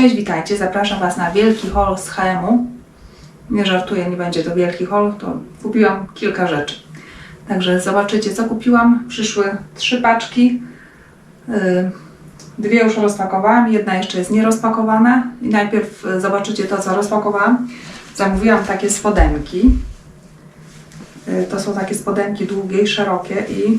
Cześć, witajcie. Zapraszam Was na wielki haul z HM-u. Nie żartuję, nie będzie to wielki haul, to kupiłam kilka rzeczy. Także zobaczycie, co kupiłam. Przyszły trzy paczki. Yy, Dwie już rozpakowałam, jedna jeszcze jest nierozpakowana. I najpierw y, zobaczycie to, co rozpakowałam. Zamówiłam takie spodenki. Y, To są takie spodenki długie i szerokie i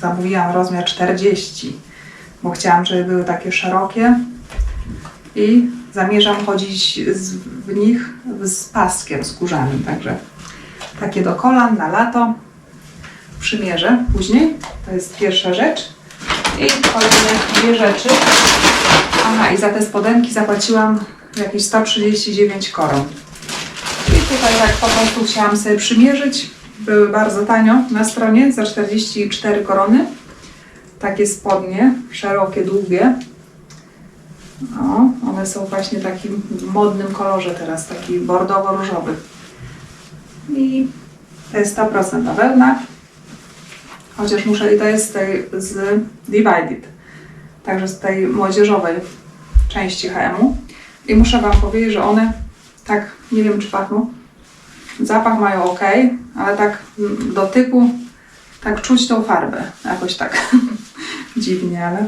zamówiłam rozmiar 40, bo chciałam, żeby były takie szerokie i zamierzam chodzić z, w nich z paskiem skórzanym, także takie do kolan na lato przymierzę później. To jest pierwsza rzecz. I kolejne dwie rzeczy. Aha, i za te spodenki zapłaciłam jakieś 139 koron. I tutaj tak po prostu chciałam sobie przymierzyć. Były bardzo tanio na stronie, za 44 korony. Takie spodnie, szerokie, długie. O, one są właśnie w takim modnym kolorze teraz, taki bordowo-różowy. I to jest 100% bawełna. Chociaż muszę, i to jest z tej, z Divided, także z tej młodzieżowej części HM-u. I muszę Wam powiedzieć, że one tak, nie wiem czy pachną, zapach mają ok, ale tak dotyku, tak czuć tą farbę, jakoś tak dziwnie, ale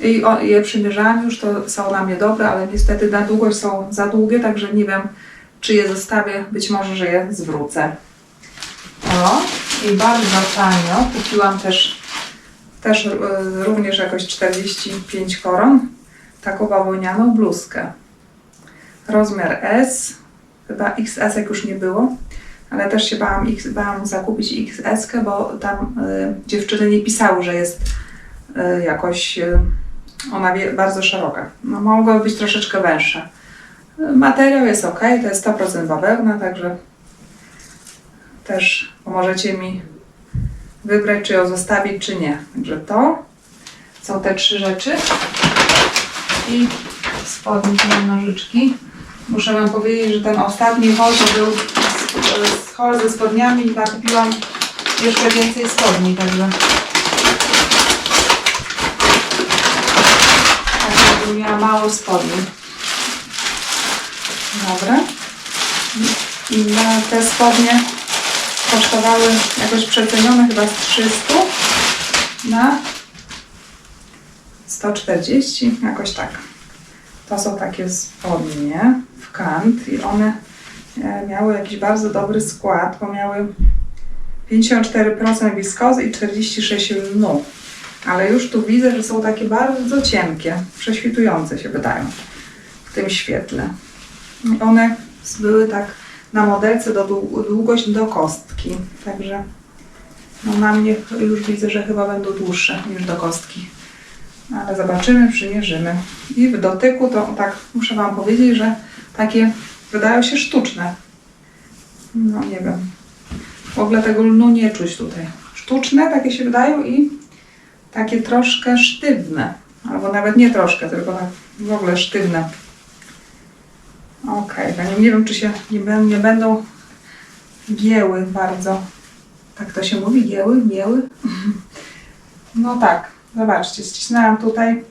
i je przymierzałam już, to są na mnie dobre, ale niestety na długość są za długie, także nie wiem, czy je zostawię. Być może, że je zwrócę. O, i bardzo tanio. Kupiłam też, też y, również jakoś 45 koron. Taką bawełnianą bluzkę. Rozmiar S. Chyba XS jak już nie było. Ale też się bałam, X, bałam zakupić XS, bo tam y, dziewczyny nie pisały, że jest y, jakoś y, ona bardzo szeroka. No, mogła być troszeczkę węższa. Materiał jest ok, to jest 100% bawełna, także też pomożecie mi wybrać, czy ją zostawić, czy nie. Także to są te trzy rzeczy. I spodnie mam nożyczki. Muszę Wam powiedzieć, że ten ostatni haul był z- z ze spodniami i nakupiłam jeszcze więcej spodni, także Miała mało spodni. Dobra. I na te spodnie kosztowały jakoś przecenione chyba z 300 na 140, jakoś tak. To są takie spodnie w kant i one e, miały jakiś bardzo dobry skład, bo miały 54% wiskozy i 46 lnu. Ale już tu widzę, że są takie bardzo cienkie, prześwitujące się wydają w tym świetle. I One były tak na modelce do dłu- długość do kostki, także no na mnie już widzę, że chyba będą dłuższe niż do kostki. Ale zobaczymy, przymierzymy. I w dotyku to tak muszę Wam powiedzieć, że takie wydają się sztuczne. No nie wiem. W ogóle tego lnu nie czuć tutaj. Sztuczne takie się wydają i takie troszkę sztywne. Albo nawet nie troszkę, tylko tak w ogóle sztywne. Okej, okay, nie, wiem, czy się nie, nie będą gieły bardzo. Tak to się mówi? Gieły? Gieły? No tak, zobaczcie, ścisnęłam tutaj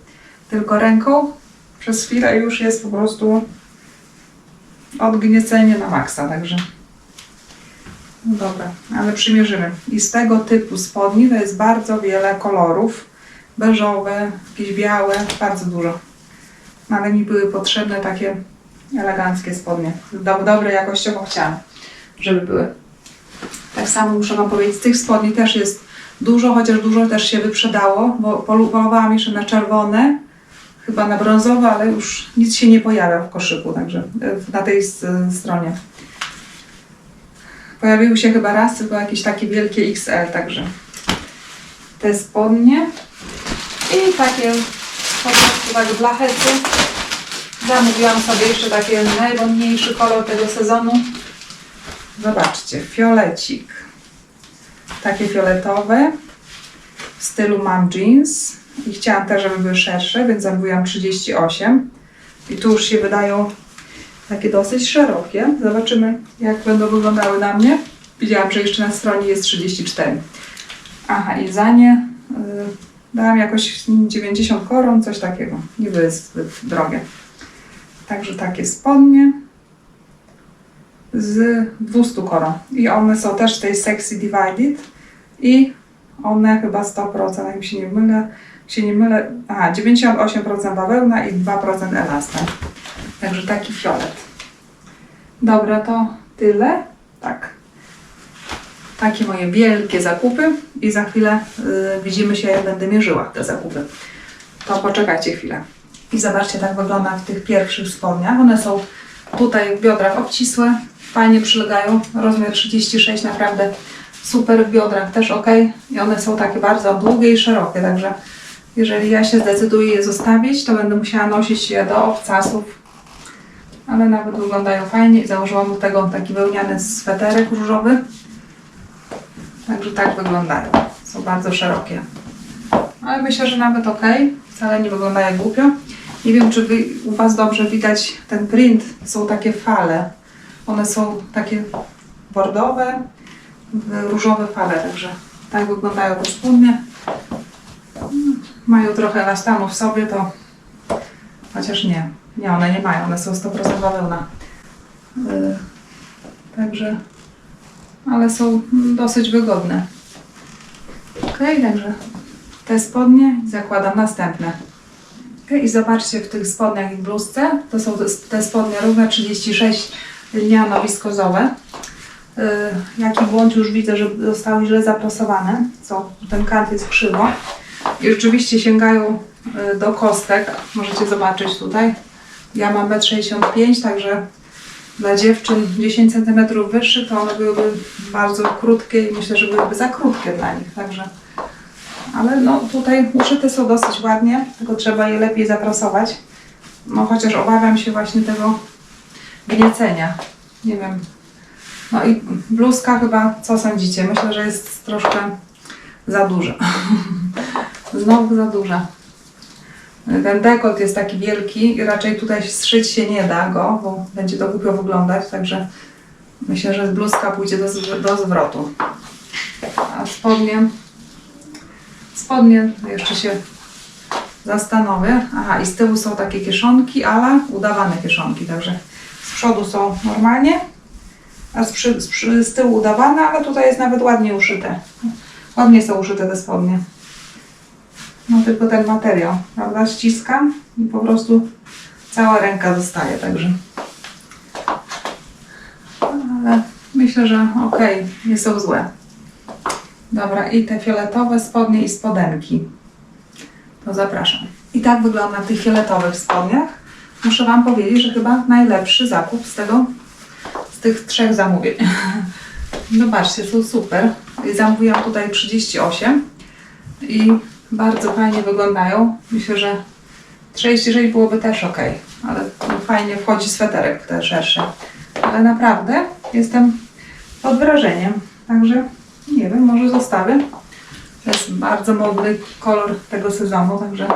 tylko ręką. Przez chwilę już jest po prostu odgniecenie na maksa, także dobra, ale przymierzymy. I z tego typu spodni to jest bardzo wiele kolorów. Beżowe, jakieś białe, bardzo dużo. No, Ale mi były potrzebne takie eleganckie spodnie. Do, dobre jakościowo chciałam, żeby były. Tak samo muszę Wam powiedzieć, tych spodni też jest dużo, chociaż dużo też się wyprzedało, bo polowałam jeszcze na czerwone, chyba na brązowe, ale już nic się nie pojawia w koszyku, także e, na tej stronie. Pojawiły się chyba raz tylko jakieś takie wielkie XL, także te spodnie i takie po prostu tak blachety. Zamówiłam sobie jeszcze taki najwodniejszy kolor tego sezonu. Zobaczcie, fiolecik. Takie fioletowe w stylu mam jeans i chciałam też, żeby były szersze, więc zamówiłam 38. I tu już się wydają takie dosyć szerokie. Zobaczymy, jak będą wyglądały na mnie. Widziałam, że jeszcze na stronie jest 34. Aha, i za nie y, dałam jakoś 90 koron, coś takiego. Nie były zbyt drogie. Także takie spodnie z 200 koron. I one są też w tej Sexy Divided i one chyba 100%, jak się nie mylę, się nie mylę, a 98% bawełna i 2% elastan. Także taki fiolet. Dobra, to tyle. Tak. Takie moje wielkie zakupy i za chwilę y, widzimy się, jak będę mierzyła te zakupy. To poczekajcie chwilę. I zobaczcie, tak wygląda w tych pierwszych spodniach. One są tutaj w biodrach obcisłe, fajnie przylegają. Rozmiar 36, naprawdę super w biodrach, też ok. I one są takie bardzo długie i szerokie, także jeżeli ja się zdecyduję je zostawić, to będę musiała nosić je do obcasów. Ale nawet wyglądają fajnie założyłam do tego taki wełniany sweterek różowy. Także tak wyglądają. Są bardzo szerokie. Ale myślę, że nawet ok. Wcale nie wyglądają głupio. Nie wiem, czy wy, u Was dobrze widać ten print. Są takie fale. One są takie bordowe, różowe fale. Także tak wyglądają te spodnie. Mają trochę elastanu w sobie, to chociaż nie. Nie, one nie mają. One są 100% bawełna. Yy, Także ale są dosyć wygodne. Ok, także te spodnie zakładam następne. Okay, I zobaczcie w tych spodniach i bluzce, to są te- spodnie równe 36 lniano-wiskozowe. Yy, jaki błąd już widzę, że zostały źle zaprasowane, co ten kant jest krzywo. I rzeczywiście sięgają yy, do kostek, możecie zobaczyć tutaj. Ja mam 1,65 m, także dla dziewczyn 10 cm wyższych, to one byłyby bardzo krótkie i myślę, że byłyby za krótkie dla nich, także ale no tutaj uszyte są dosyć ładnie, tylko trzeba je lepiej zaprasować. No chociaż obawiam się właśnie tego gniecenia. Nie wiem. No i bluzka chyba, co sądzicie? Myślę, że jest troszkę za duża. Znowu za duża. Ten dekolt jest taki wielki i raczej tutaj zszyć się nie da go, bo będzie to głupio wyglądać, także myślę, że bluzka pójdzie do, do zwrotu. A spodnie, spodnie jeszcze się zastanowię. Aha, i z tyłu są takie kieszonki, ale udawane kieszonki, także z przodu są normalnie, a z, przy, z, przy, z tyłu udawane, ale tutaj jest nawet ładnie uszyte. Ładnie są uszyte te spodnie. No tylko ten materiał, prawda? Ściskam i po prostu cała ręka zostaje, także. Ale myślę, że okej, nie są złe. Dobra, i te fioletowe spodnie i spodenki. To zapraszam. I tak wygląda w tych fioletowych spodniach. Muszę Wam powiedzieć, że chyba najlepszy zakup z tego, z tych trzech zamówień. Zobaczcie, są super. Zamówiłam tutaj 38 i bardzo fajnie wyglądają. Myślę, że 36 byłoby też ok, ale fajnie wchodzi sweterek te szerszy. Ale naprawdę jestem pod wrażeniem, także nie wiem, może zostawię. To jest bardzo modny kolor tego sezonu, także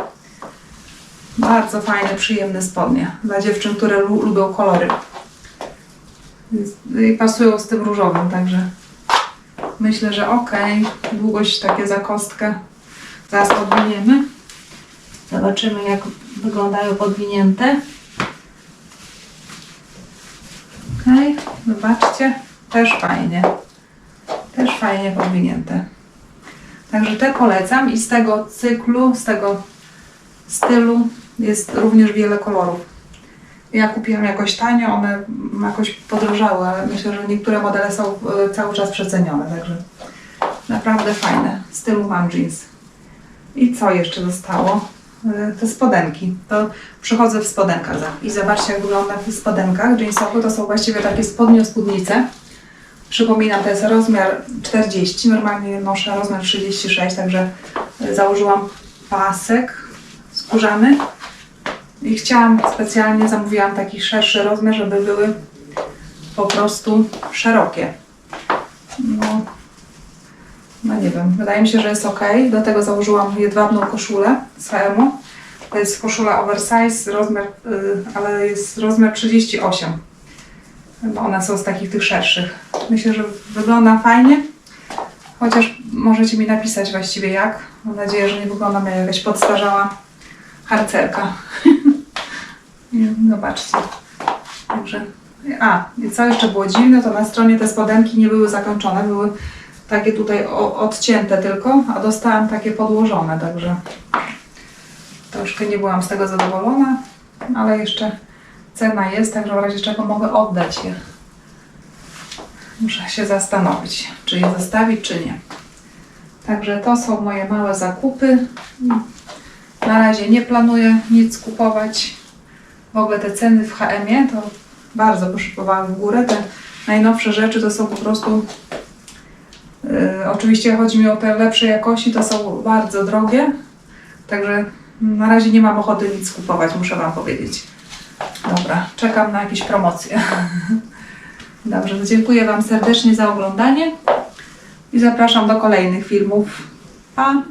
bardzo fajne, przyjemne spodnie dla dziewczyn, które lu- lubią kolory. I pasują z tym różowym, także myślę, że ok. Długość takie za kostkę Zaraz podwiniemy. Zobaczymy, jak wyglądają podwinięte. Ok, zobaczcie. Też fajnie. Też fajnie podwinięte. Także te polecam i z tego cyklu, z tego stylu jest również wiele kolorów. Ja kupiłam jakoś tanio, one jakoś podrożały, ale myślę, że niektóre modele są e, cały czas przecenione, także naprawdę fajne. Stylu mam jeans. I co jeszcze zostało? Y, Te spodenki. To przychodzę w spodenkach. I zobaczcie, jak wygląda w spodenkach jeansowych. To są właściwie takie spodnie spódnice. Przypominam, to jest rozmiar 40. Normalnie noszę rozmiar 36, także y, założyłam pasek skórzany. I chciałam specjalnie, zamówiłam taki szerszy rozmiar, żeby były po prostu szerokie. No, no nie wiem, wydaje mi się, że jest ok. Do tego założyłam jedwabną koszulę z HM. To jest koszula oversize, rozmiar, y, ale jest rozmiar 38. Bo one są z takich tych szerszych. Myślę, że wygląda fajnie. Chociaż możecie mi napisać właściwie jak. Mam nadzieję, że nie wyglądam jak jakaś podstarzała harcerka. Zobaczcie. Także. A, co jeszcze było dziwne, to na stronie te spodenki nie były zakończone, były takie tutaj odcięte tylko, a dostałam takie podłożone, także troszkę nie byłam z tego zadowolona, ale jeszcze cena jest, także w razie czego mogę oddać je. Muszę się zastanowić, czy je zostawić, czy nie. Także to są moje małe zakupy. Na razie nie planuję nic kupować. W ogóle te ceny w HM-ie to bardzo poszybowały w górę. Te najnowsze rzeczy to są po prostu. Yy, oczywiście chodzi mi o te lepszej jakości, to są bardzo drogie. Także na razie nie mam ochoty nic kupować, muszę Wam powiedzieć. Dobra, czekam na jakieś promocje. Dobrze, to dziękuję Wam serdecznie za oglądanie i zapraszam do kolejnych filmów. Pa!